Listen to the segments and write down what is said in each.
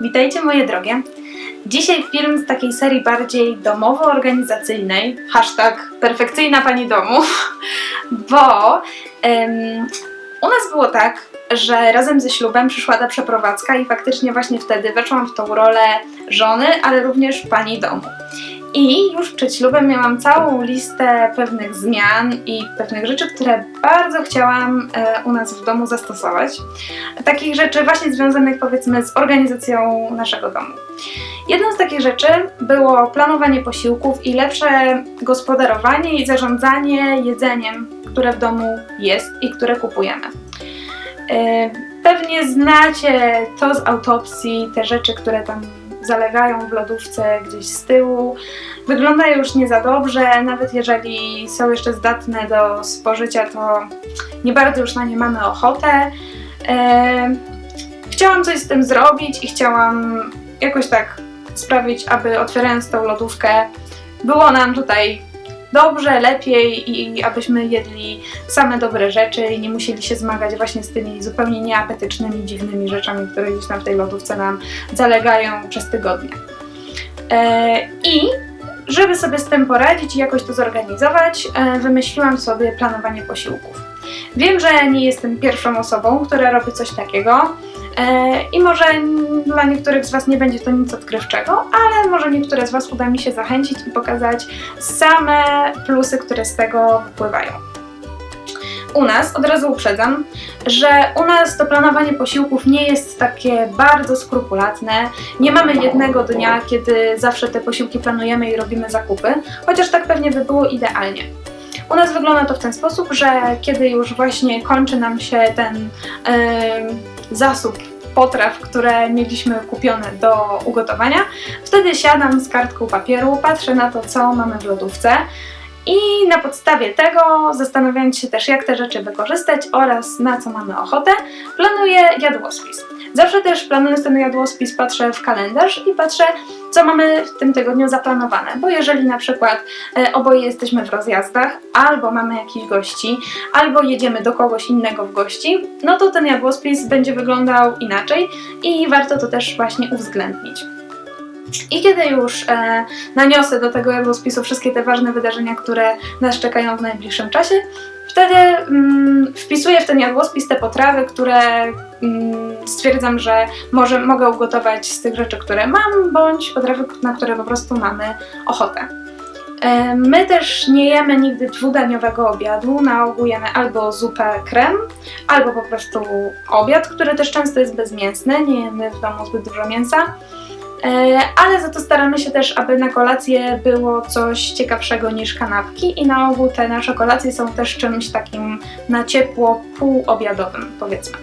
Witajcie moje drogie. Dzisiaj film z takiej serii bardziej domowo-organizacyjnej, hashtag perfekcyjna pani domu, bo em, u nas było tak, że razem ze ślubem przyszła ta przeprowadzka i faktycznie właśnie wtedy weszłam w tą rolę żony, ale również pani domu. I już przed ślubem miałam całą listę pewnych zmian i pewnych rzeczy, które bardzo chciałam e, u nas w domu zastosować. Takich rzeczy właśnie związanych powiedzmy z organizacją naszego domu. Jedną z takich rzeczy było planowanie posiłków i lepsze gospodarowanie i zarządzanie jedzeniem, które w domu jest i które kupujemy. E, Pewnie znacie to z autopsji, te rzeczy, które tam zalegają w lodówce gdzieś z tyłu. Wyglądają już nie za dobrze, nawet jeżeli są jeszcze zdatne do spożycia, to nie bardzo już na nie mamy ochotę. E, chciałam coś z tym zrobić i chciałam jakoś tak sprawić, aby otwierając tą lodówkę, było nam tutaj dobrze, lepiej i abyśmy jedli same dobre rzeczy i nie musieli się zmagać właśnie z tymi zupełnie nieapetycznymi, dziwnymi rzeczami, które gdzieś tam w tej lodówce nam zalegają przez tygodnie. E, I żeby sobie z tym poradzić i jakoś to zorganizować, e, wymyśliłam sobie planowanie posiłków. Wiem, że nie jestem pierwszą osobą, która robi coś takiego. E, I może dla niektórych z Was nie będzie to nic odkrywczego, ale może niektóre z Was uda mi się zachęcić i pokazać same plusy, które z tego wypływają. U nas, od razu uprzedzam, że u nas to planowanie posiłków nie jest takie bardzo skrupulatne. Nie mamy jednego dnia, kiedy zawsze te posiłki planujemy i robimy zakupy, chociaż tak pewnie by było idealnie. U nas wygląda to w ten sposób, że kiedy już właśnie kończy nam się ten em, zasób potraw, które mieliśmy kupione do ugotowania, wtedy siadam z kartką papieru, patrzę na to, co mamy w lodówce i na podstawie tego, zastanawiając się też, jak te rzeczy wykorzystać oraz na co mamy ochotę, planuję jadłospis. Zawsze też planując ten jadłospis patrzę w kalendarz i patrzę, co mamy w tym tygodniu zaplanowane, bo jeżeli na przykład e, oboje jesteśmy w rozjazdach, albo mamy jakichś gości, albo jedziemy do kogoś innego w gości, no to ten jadłospis będzie wyglądał inaczej i warto to też właśnie uwzględnić. I kiedy już e, naniosę do tego jadłospisu wszystkie te ważne wydarzenia, które nas czekają w najbliższym czasie, wtedy mm, wpisuję w ten jadłospis te potrawy, które mm, stwierdzam, że może, mogę ugotować z tych rzeczy, które mam, bądź potrawy, na które po prostu mamy ochotę. E, My też nie jemy nigdy dwudaniowego obiadu, na ogół jemy albo zupę krem, albo po prostu obiad, który też często jest bezmięsny, nie jemy w domu zbyt dużo mięsa. E, Ale za to staramy się też, aby na kolację było coś ciekawszego niż kanapki i na ogół te nasze kolacje są też czymś takim na ciepło półobiadowym, powiedzmy.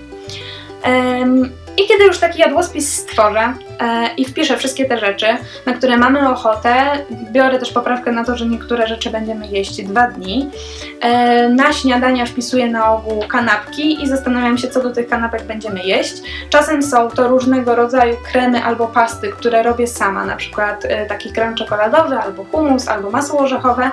I kiedy już taki jadłospis stworzę i wpiszę wszystkie te rzeczy, na które mamy ochotę, biorę też poprawkę na to, że niektóre rzeczy będziemy jeść dwa dni. E, na śniadania wpisuję na ogół kanapki i zastanawiam się, co do tych kanapek będziemy jeść. Czasem są to różnego rodzaju kremy albo pasty, które robię sama, na przykład e, taki krem czekoladowy, albo hummus, albo masło orzechowe.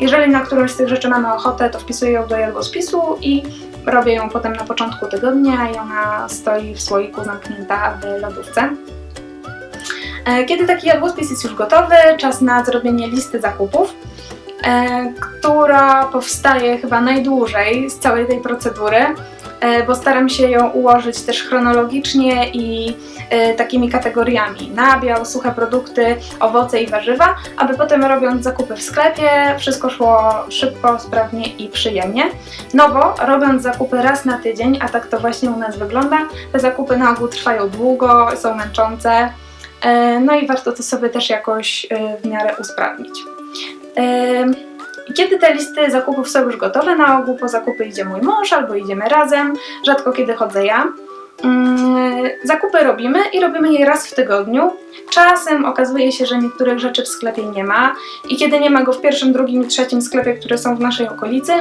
Jeżeli na którąś z tych rzeczy mamy ochotę, to wpisuję ją do jadłospisu i robię ją potem na początku tygodnia i ona stoi w słoiku zamknięta w lodówce. E, Kiedy taki jadłospis jest już gotowy, czas na zrobienie listy zakupów, e, która powstaje chyba najdłużej z całej tej procedury, e, bo staram się ją ułożyć też chronologicznie i takimi kategoriami: nabiał, suche produkty, owoce i warzywa, aby potem robiąc zakupy w sklepie, wszystko szło szybko, sprawnie i przyjemnie. Nowo, robiąc zakupy raz na tydzień, a tak to właśnie u nas wygląda, te zakupy na ogół trwają długo, są męczące, no i warto to sobie też jakoś e, w miarę usprawnić. I Kiedy te listy zakupów są już gotowe, na ogół po zakupy idzie mój mąż albo idziemy razem, rzadko kiedy chodzę ja. Mm, Zakupy robimy i robimy je raz w tygodniu. Czasem okazuje się, że niektórych rzeczy w sklepie nie ma i kiedy nie ma go w pierwszym, drugim i trzecim sklepie, które są w naszej okolicy,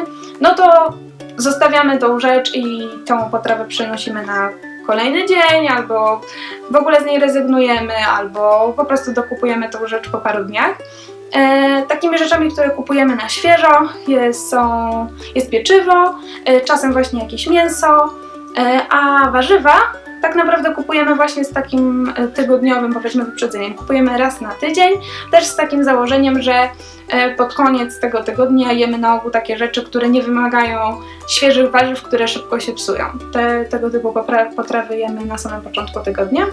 no to zostawiamy tą rzecz i tą potrawę przynosimy na kolejny dzień, albo w ogóle z niej rezygnujemy, albo po prostu dokupujemy tą rzecz po paru dniach. E, takimi rzeczami, które kupujemy na świeżo jest, są, jest pieczywo, e, czasem właśnie jakieś mięso, e, a warzywa tak naprawdę kupujemy właśnie z takim e, tygodniowym, powiedzmy, wyprzedzeniem. Kupujemy raz na tydzień, też z takim założeniem, że e, pod koniec tego tygodnia jemy na ogół takie rzeczy, które nie wymagają świeżych warzyw, które szybko się psują. Te, tego typu potrawy jemy na samym początku tygodnia.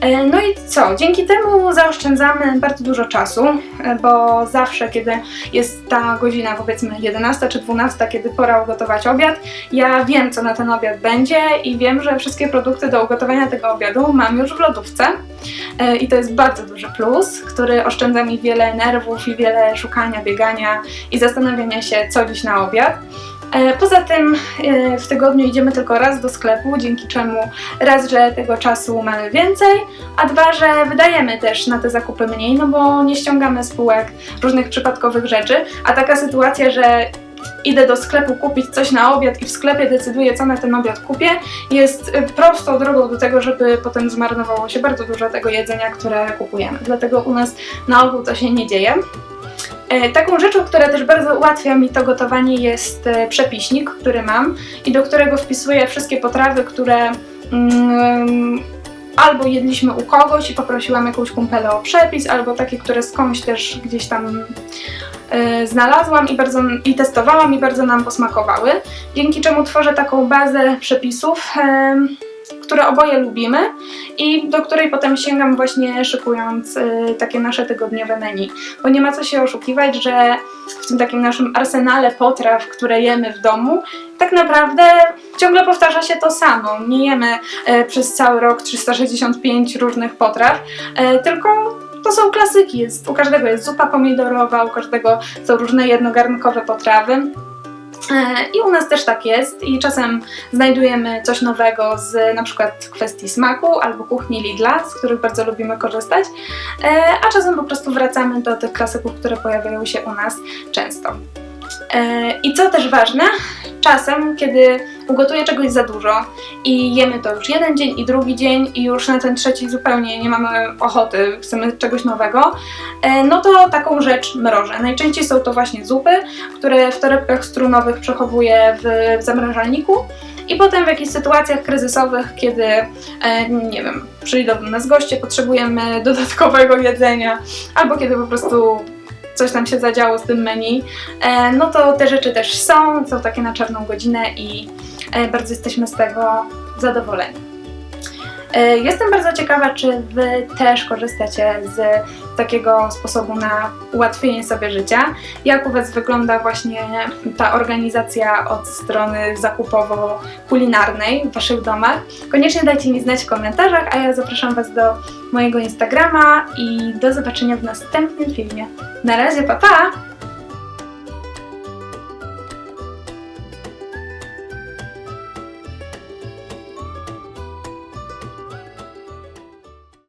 E, No i co? Dzięki temu zaoszczędzamy bardzo dużo czasu, e, bo zawsze, kiedy jest ta godzina, powiedzmy 11 czy 12, kiedy pora ugotować obiad, ja wiem, co na ten obiad będzie i wiem, że wszystkie produkty do ugotowania tego obiadu mam już w lodówce. E, I to jest bardzo duży plus, który oszczędza mi wiele nerwów i wiele szukania, biegania i zastanawiania się, co dziś na obiad. E, Poza tym e, w tygodniu idziemy tylko raz do sklepu, dzięki czemu raz, że tego czasu mamy więcej, a dwa, że wydajemy też na te zakupy mniej, no bo nie ściągamy spółek różnych przypadkowych rzeczy, a taka sytuacja, że idę do sklepu kupić coś na obiad i w sklepie decyduję, co na ten obiad kupię, jest y, prostą drogą do tego, żeby potem zmarnowało się bardzo dużo tego jedzenia, które kupujemy. Dlatego u nas na ogół to się nie dzieje. E, Taką rzeczą, która też bardzo ułatwia mi to gotowanie jest e, przepiśnik, który mam i do którego wpisuję wszystkie potrawy, które mm, albo jedliśmy u kogoś i poprosiłam jakąś kumpelę o przepis, albo takie, które skądś też gdzieś tam e, znalazłam i, bardzo, i testowałam i bardzo nam posmakowały. Dzięki czemu tworzę taką bazę przepisów, które oboje lubimy i do której potem sięgam właśnie szykując e, takie nasze tygodniowe menu. Bo nie ma co się oszukiwać, że w tym takim naszym arsenale potraw, które jemy w domu, tak naprawdę ciągle powtarza się to samo. Nie jemy e, przez cały rok 365 różnych potraw, e, tylko to są klasyki. Jest, u każdego jest zupa pomidorowa, u każdego są różne jednogarnkowe potrawy. E, I u nas też tak jest i czasem znajdujemy coś nowego z na przykład kwestii smaku albo kuchni Lidla, z których bardzo lubimy korzystać, e, a czasem po prostu wracamy do tych klasyków, które pojawiają się u nas często. E, I co też ważne, czasem, kiedy ugotuję czegoś za dużo i jemy to już jeden dzień i drugi dzień i już na ten trzeci zupełnie nie mamy ochoty, chcemy czegoś nowego, e, no to taką rzecz mrożę. Najczęściej są to właśnie zupy, które w torebkach strunowych przechowuję w, zamrażalniku i potem w jakichś sytuacjach kryzysowych, kiedy, e, nie wiem, przyjdą do nas goście, potrzebujemy dodatkowego jedzenia, albo kiedy po prostu coś tam się zadziało z tym menu, e, no to te rzeczy też są, są takie na czarną godzinę i bardzo jesteśmy z tego zadowoleni. E, Jestem bardzo ciekawa, czy Wy też korzystacie z takiego sposobu na ułatwienie sobie życia. Jak u Was wygląda właśnie ta organizacja od strony zakupowo-kulinarnej w Waszych domach? Koniecznie dajcie mi znać w komentarzach, a ja zapraszam Was do mojego Instagrama i do zobaczenia w następnym filmie. Na razie, pa pa!